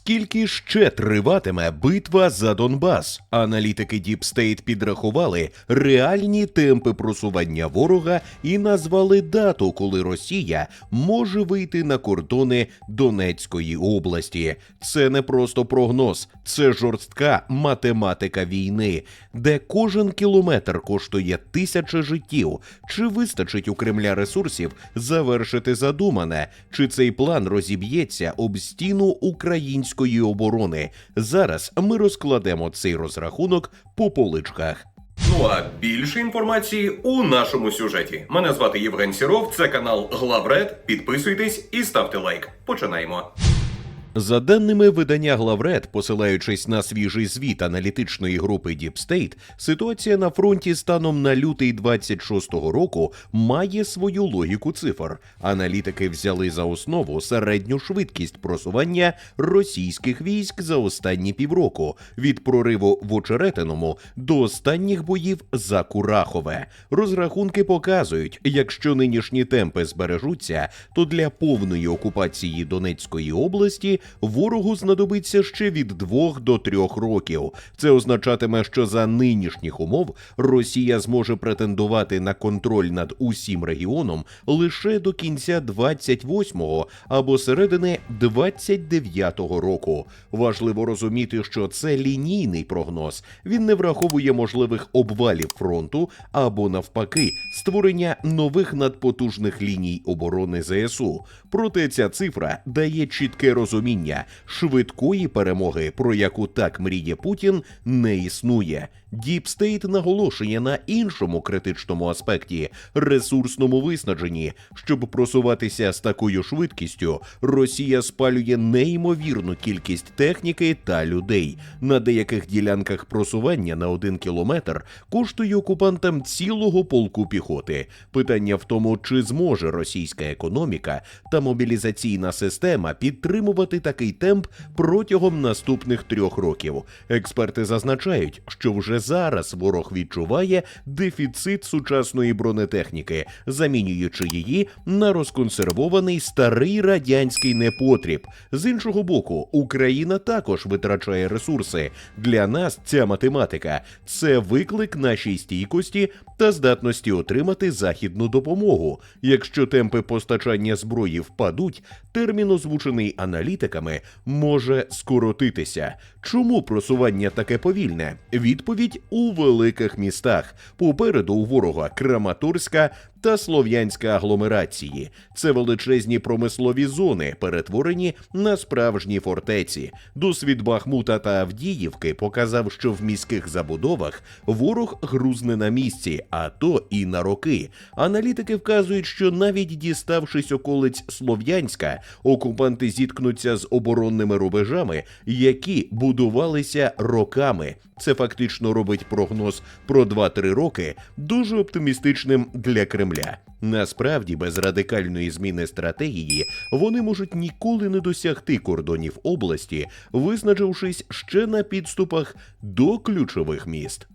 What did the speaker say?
Скільки ще триватиме битва за Донбас? Аналітики State підрахували реальні темпи просування ворога і назвали дату, коли Росія може вийти на кордони Донецької області. Це не просто прогноз, це жорстка математика війни, де кожен кілометр коштує тисячі життів. Чи вистачить у Кремля ресурсів завершити задумане? Чи цей план розіб'ється об стіну української оборони? Зараз ми розкладемо цей розрахунок по поличках. Ну а більше інформації у нашому сюжеті. Мене звати Євген Сіров, це канал Главред. Підписуйтесь і ставте лайк. Починаємо. За даними видання Главред, посилаючись на свіжий звіт аналітичної групи Deep State, ситуація на фронті станом на лютий 26-го року має свою логіку цифр. Аналітики взяли за основу середню швидкість просування російських військ за останні півроку від прориву в Очеретиному до останніх боїв за Курахове. Розрахунки показують, якщо нинішні темпи збережуться, то для повної окупації Донецької області ворогу знадобиться ще від двох до трьох років. Це означатиме, що за нинішніх умов Росія зможе претендувати на контроль над усім регіоном лише до кінця 28-го або середини 29-го року. Важливо розуміти, що це лінійний прогноз. Він не враховує можливих обвалів фронту або навпаки створення нових надпотужних ліній оборони ЗСУ. Проте ця цифра дає чітке розуміння швидкої перемоги, про яку так мріє Путін, не існує. Діпстейт наголошує на іншому критичному аспекті ресурсному виснаженні. Щоб просуватися з такою швидкістю, Росія спалює неймовірну кількість техніки та людей. На деяких ділянках просування на один кілометр коштує окупантам цілого полку піхоти. Питання в тому, чи зможе російська економіка та мобілізаційна система підтримувати такий темп протягом наступних трьох років. Експерти зазначають, що вже зараз ворог відчуває дефіцит сучасної бронетехніки, замінюючи її на розконсервований старий радянський непотріб. З іншого боку, Україна також витрачає ресурси. Для нас ця математика це виклик нашій стійкості та здатності отримати західну допомогу. Якщо темпи постачання зброї впадуть, термін, озвучений аналітиками, може скоротитися. Чому просування таке повільне? Відповідь у великих містах. Попереду у ворога Краматорська та слов'янська агломерації. Це величезні промислові зони, перетворені на справжні фортеці. Досвід Бахмута та Авдіївки показав, що в міських забудовах ворог грузне на місці, а то і на роки. Аналітики вказують, що навіть діставшись околиць Слов'янська, окупанти зіткнуться з оборонними рубежами, які будувалися роками. Це фактично робить прогноз про 2-3 роки дуже оптимістичним для Кремля. Насправді, без радикальної зміни стратегії вони можуть ніколи не досягти кордонів області, визначившись ще на підступах до ключових міст.